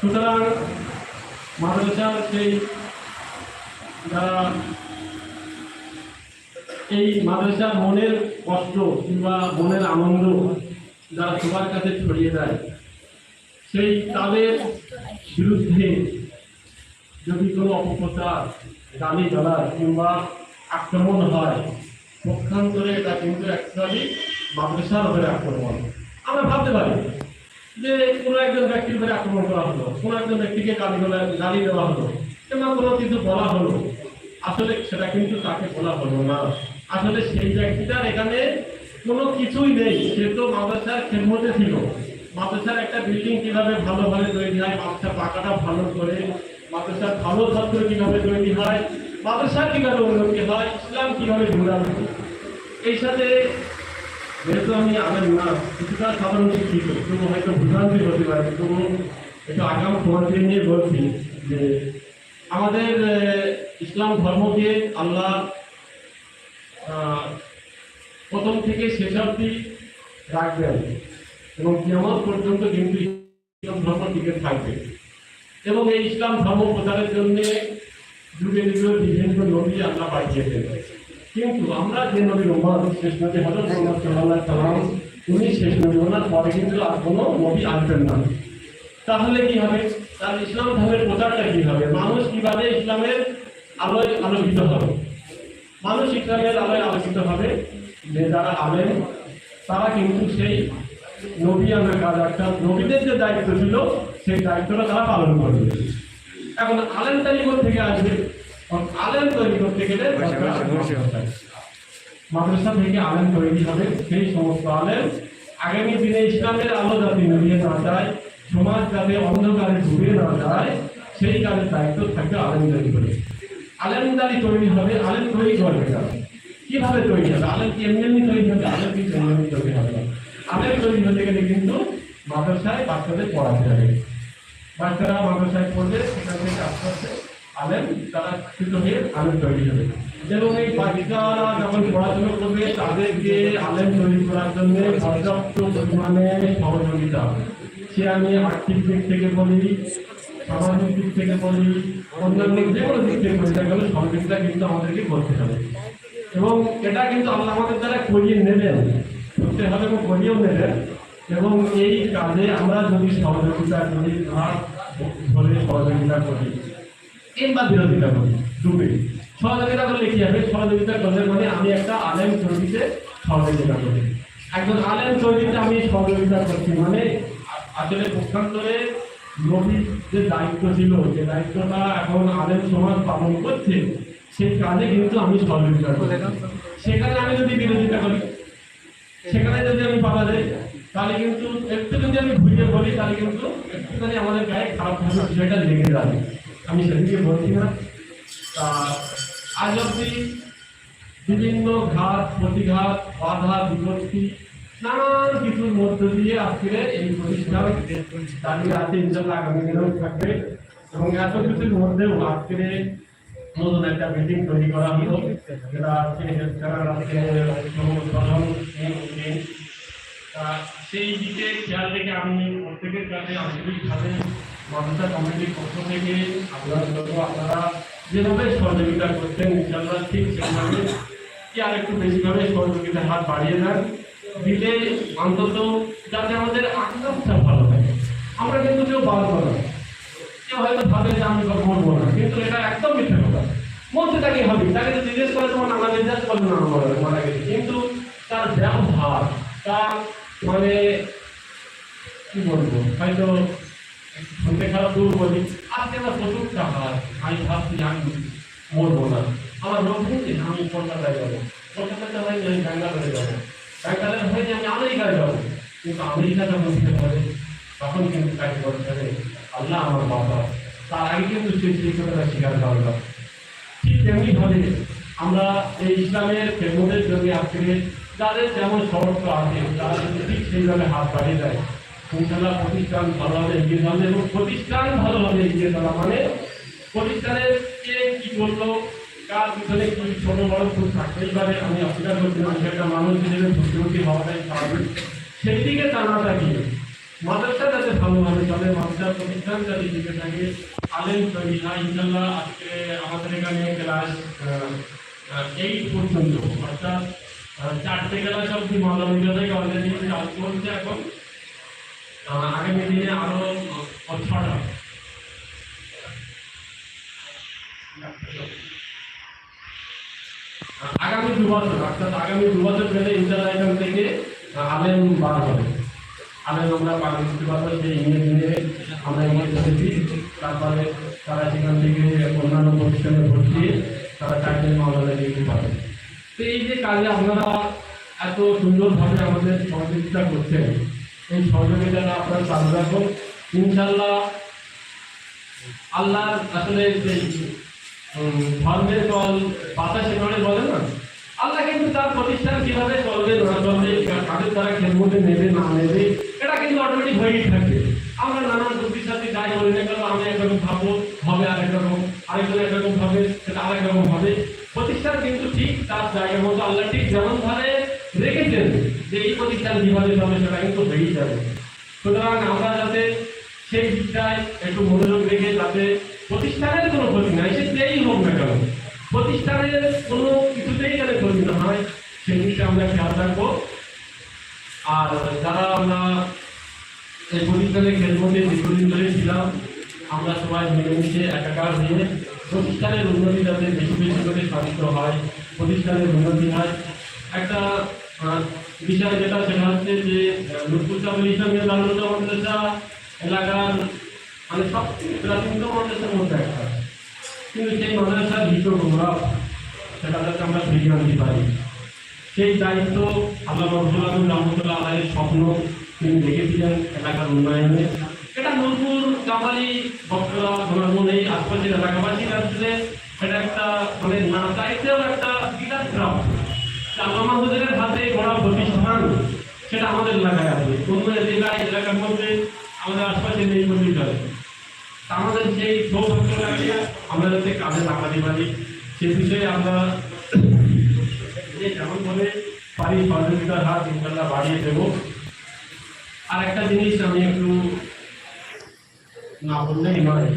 সুতরাং মাদ্রাসার সেই যারা এই মাদ্রাসার মনের কষ্ট কিংবা মনের আনন্দ যারা সবার কাছে ছড়িয়ে দেয়, সেই তাদের বিরুদ্ধে যদি কোনো অপপ্রচার, গালি গালার কিংবা আক্রমণ হয়, পক্ষান্তরে এটা কিন্তু অ্যাকচুয়ালি মাদ্রাসার উপরে আক্রমণ। আমরা ভাবতে পারি যে কোনো একজন ব্যক্তির উপরে আক্রমণ করা হলো, কোনো একজন ব্যক্তিকে গালি গালি দেওয়া হলো, কিংবা কোনো কিছু বলা হলো, আসলে সেটা কিন্তু তাকে বলা হলো না। আসলে সেই ব্যক্তিটার এখানে কোনো কিছুই নেই। সে তো মাদ্রাসার খেদমতে ছিল। মাদ্রাসার একটা বিল্ডিং কীভাবে ভালোভাবে তৈরি হয় মাদ্রাসা পাকাটা ভালো করে মাদ্রাসার ভালো ছাত্র কীভাবে তৈরি হয় মাদ্রাসা কীভাবে উন্নতি হয়, ইসলাম কীভাবে জোড়ানো এই সাথে যেহেতু আমি আমেন না কিছুটা সাধারণ শিক্ষিত তবু হয়তো ভুলভ্রান্তি হতে পারে তবু একটু আগাম তোমাকে নিয়ে বলছি যে আমাদের ইসলাম ধর্মকে আল্লাহ প্রথম থেকে শেষ অব্দি রাখবেন এবং কিয়ামত পর্যন্ত কিন্তু ইসলাম ধর্ম টিকে থাকবে। এবং এই ইসলাম ধর্ম প্রচারের জন্য যুগে যুগে বিভিন্ন নবী আল্লাহ পাঠিয়েছেন। কিন্তু আমরা যে নবীর উম্মত শেষ নবী হজরত মোহাম্মদ সাল্লাল্লাহু উনি শেষ নবী ওনার পরে কিন্তু আর কোনো নবী আসবেন না। তাহলে কি হবে? তার ইসলাম ধর্মের প্রচারটা কি হবে? মানুষ কীভাবে ইসলামের আলোয় আলোকিত হবে? মানুষ ইসলামের আলোয় আলোকিত হবে যে যারা আলেন তারা কিন্তু সেই নবী আনার কাজ, একটা নবীদের যে দায়িত্ব ছিল, সেই দায়িত্বটা তারা পালন করবে। এখন আলেন তালিম থেকে আসবে। আলেন তৈরি করতে গেলে মাদ্রাসা থেকে আলেম তৈরি হবে সেই সমস্ত আলেম আগামী দিনে ইসলামের আলো যাতে নড়িয়ে না যায় সমাজ যাতে অন্ধকারে ডুবে না যায় সেই কাজের দায়িত্ব থাকবে আলেমদারি করে আলেমদারি তৈরি হবে আলেম তৈরি করবে না কীভাবে তৈরি হবে আলেম কি এমনি এমনি তৈরি হবে আলেম কি এমনি তৈরি হবে আলেম তৈরি হতে গেলে কিন্তু মাদ্রাসায় বাচ্চাদের পড়াতে হবে বাচ্চারা মাদ্রাসায় পড়বে সেখান থেকে আস্তে আস্তে আলেম, তারা শিক্ষিত হয়ে আলেম তৈরি হবে। এবং এই বাচ্চারা যখন পড়াশোনা করবে, তাদেরকে আলেম তৈরি করার জন্য পর্যাপ্ত পরিমাণে সহযোগিতা সে আমি আর্থিক দিক থেকে বলি, সামাজিক দিক থেকে বলি, অন্যান্য যে কোনো দিক থেকে বলি গেলে সহযোগিতা কিন্তু আমাদেরকে করতে হবে। এবং এটা কিন্তু আল্লাহ আমাদের দ্বারা করিয়ে নেবেন, করতে হবে এবং করিয়েও নেবেন। এবং এই কাজে আমরা যদি সহযোগিতা করি ধরে সহযোগিতা করি। কিংবা বিরোধিতা করি দুটোই সহযোগিতা করলে কি হবে? সহযোগিতা করলে মানে আমি একটা আলেম তৈরিতে সহযোগিতা করি। একজন আলেম তৈরিতে আমি সহযোগিতা করছি মানে আসলে পক্ষান্তরে নবীর যে দায়িত্ব ছিল, যে দায়িত্বটা এখন আলেম সমাজ পালন করছে সেই কাজে কিন্তু আমি সহযোগিতা করি। সেখানে আমি যদি বিরোধিতা করি, সেখানে যদি আমি পাওয়া যাই তাহলে কিন্তু একটু যদি আমি ঘুরিয়ে বলি, তাহলে কিন্তু একটুখানি আমাদের গায়ে খারাপ বিষয়টা লেগে যাবে। আমি সেদিকে বলছি না তা আজ অব্দি বিভিন্ন ঘাত, প্রতিঘাত, বাধা, বিপত্তি, নানান কিছুর মধ্য দিয়ে আজকে এই প্রতিষ্ঠান দাঁড়িয়ে আছে ইনশাল্লাহ আগামী দিনেও থাকবে এবং এত কিছুর মধ্যেও আজকে নতুন একটা বিল্ডিং তৈরি করা হলো। যেটা আজকে সেই দিকে খেয়াল রেখে আমি প্রত্যেকের কাছে আন্তরিকভাবে মাদ্রাসা কমিটির পক্ষ থেকে আপনারা বলব আপনারা যেভাবে সহযোগিতা করছেন ইনশাল্লাহ ঠিক সেভাবে কি আর একটু বেশিভাবে সহযোগিতার হাত বাড়িয়ে দেন। দিলে অন্তত যাতে আমাদের আকাঙ্ক্ষা ভালো থাকে আমরা কিন্তু কেউ বাড়বো না। কেউ হয়তো ভাবে যে আমি বলব না, কিন্তু এটা একদম মিথ্যে কথা। বলতে তাকে হবে, তাকে তো জিজ্ঞেস করে, তোমার নানা জিজ্ঞেস করবে না মারা গেছে। কিন্তু তার ব্যবহার, তার মানে কি বলব? হয়তো বলি আজকে আমার প্রচুর টাকা আমি ভাবছি, আমি মরবো না। আমার হয়েছে আমি কলকাতায় যাব। কলকাতাতে হয়নি আমি ব্যাঙ্গালোরে যাব। ব্যাঙ্গালোরে হয়নি আমি আমেরিকায় যাব। কিন্তু তখন কিন্তু কাজ করতে আল্লাহ আমার বাবা। তার আগে কিন্তু সেই স্বীকার করবে না ঠিক তেমনি ভাবে আমরা এই ইসলামের প্রেমদের জন্য আজকে যাদের যেমন সমর্থ আছে তারা যদি ঠিক সেইভাবে হাত বাড়িয়ে দেয়। ইনশাল্লাহ প্রতিষ্ঠান ভালোভাবে এগিয়ে যাবে এবং প্রতিষ্ঠান ভালোভাবে এগিয়ে যাওয়া মানে প্রতিষ্ঠানের কে কি করল কার পিছনে কি ছোট বড় খুব থাকতেই পারে আমি অস্বীকার করছি না একটা মানুষ হিসেবে ভুক্তভোগী হওয়াটাই স্বাভাবিক। সেই দিকে টানাটা কি মাদ্রাসা যাতে ভালোভাবে চলে, মাদ্রাসা প্রতিষ্ঠান যাতে টিকে থাকে, আলেম তৈরি হয় ইনশাল্লাহ আজকে আমাদের এখানে ক্লাস এইট পর্যন্ত, অর্থাৎ চারটে ক্লাস অব্দি থেকে অলরেডি চালু করছে এখন। আগামী দিনে আরও আগামী দু বছর, অর্থাৎ আগামী দু বছর গেলে ইনশাল্লাহ থেকে আলেম বার হবে। আলেম আমরা পারব, যে ইংরেজি নিয়ে আমরা ইংরেজি শিখেছি তারপরে তারা সেখান থেকে অন্যান্য প্রতিষ্ঠানে ভর্তি তারা চাকরির মামলা দিতে পারবে। তো এই যে কাজে আপনারা এত সুন্দরভাবে আমাদের সহযোগিতা করছেন এই সহযোগিতাটা আপনারা চালু রাখুন। ইনশাল্লাহ আল্লাহর আসলে ধর্মের ফল বাতাসে বলে না? আল্লাহ কিন্তু তার প্রতিষ্ঠান কীভাবে চলবে, না চলবে কাদের তারা খেলমধ্যে নেবে, না নেবে, এটা কিন্তু অটোমেটিক হয়েই থাকে। আমরা নানান যুক্তির সাথে যাই বলি না কেন, আমি একরকম ভাববো, হবে আরেক রকম আরেকজন একরকম ভাবে, সেটা আরেক রকম হবে। প্রতিষ্ঠান কিন্তু ঠিক তার জায়গা মতো, আল্লাহ ঠিক যেমন ভাবে রেখেছেন যে এই প্রতিষ্ঠান কীভাবে চলবে সেটা কিন্তু হয়েই যাবে। সুতরাং আমরা যাতে সেই দিকটায় একটু মনোযোগ রেখে যাতে প্রতিষ্ঠানের কোনো ক্ষতি নাই সে যেই হোক না কেন, প্রতিষ্ঠানের কোনো কিছুতেই যেন ক্ষতি না হয়, সেই দিকটা আমরা খেয়াল রাখব। আর যারা আমরা এই প্রতিষ্ঠানের খেলমধ্যে দীর্ঘদিন ধরে ছিলাম, আমরা সবাই মিলেমিশে একাকার হয়ে প্রতিষ্ঠানের উন্নতি যাতে বেশি বেশি করে সাধিত হয়, প্রতিষ্ঠানের উন্নতি হয় একটা বিষয় যেটা সেটা হচ্ছে যে চাবুল ইসলামের লালুল্লাহ মাদ্রাসা এলাকার মানে সব প্রাচীনতম মাদ্রাসার মধ্যে একটা। কিন্তু সেই মাদ্রাসার ভিতর আমরা সেটা যাতে আমরা ফিরিয়ে আনতে পারি। সেই দায়িত্ব আল্লাহ রবুল্লাহ রহমতুল্লাহ আলাহের স্বপ্ন তিনি দেখেছিলেন এলাকার উন্নয়নে। এটা নূরপুর কামালি বক্তরা ধর্মন এই আশপাশের এলাকাবাসীর আসলে এটা একটা মানে না চাইতেও একটা বিরাট গ্রাম মাহমুদের হাতে গড়া প্রতিষ্ঠান সেটা আমাদের এলাকায় আছে। অন্য জেলায় এলাকার মধ্যে আমাদের আশপাশে নেই বললেই চলে আমাদের সেই সৌভাগ্যটাকে আমরা যাতে কাজে লাগাতে পারি। সে বিষয়ে আমরা যে যেমন ভাবে পারি, সহযোগিতার হাত ইনশাল্লাহ বাড়িয়ে দেবো। আর একটা জিনিস আমি একটু না বললেই নয়।